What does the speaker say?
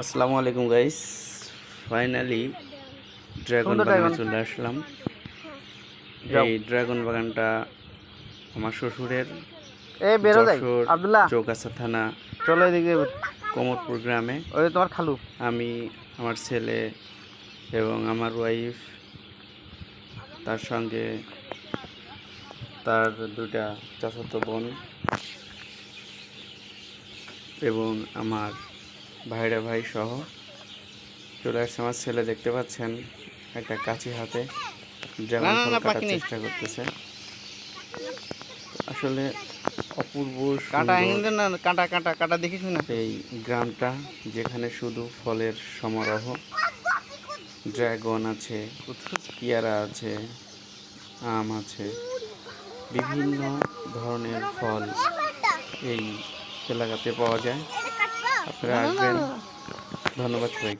আসসালামু আলাইকুম guys finally dragon বাগানে চলে আসলাম। এই ড্রাগন বাগানটা আমার শ্বশুরের এই বেরো যাই। আব্দুল্লাহ। চৌগাছা থানা চলো এদিকে কোমরপুর গ্রামে। ওই তোমার খালু। আমি আমার ছেলে এবং আমার ওয়াইফ তার সঙ্গে তার দুটা চাচাতো বোন এবং আমার ভাইরা ভাই সহ। চলে আসছে আমার ছেলে দেখতে পাচ্ছেন? একটা কাঁচি হাতে কাটার চেষ্টা করতেছে। আসলে অপূর্ব কাঁটা না কাঁটা কাঁটা কাঁটা দেখিস না? এই গ্রামটা যেখানে শুধু ফলের সমারোহ ড্রাগন আছে পেয়ারা আছে আম আছে বিভিন্ন ধরনের ফল এই এলাকাতে পাওয়া যায়। আপনারা আসবেন। ধন্যবাদ সবাই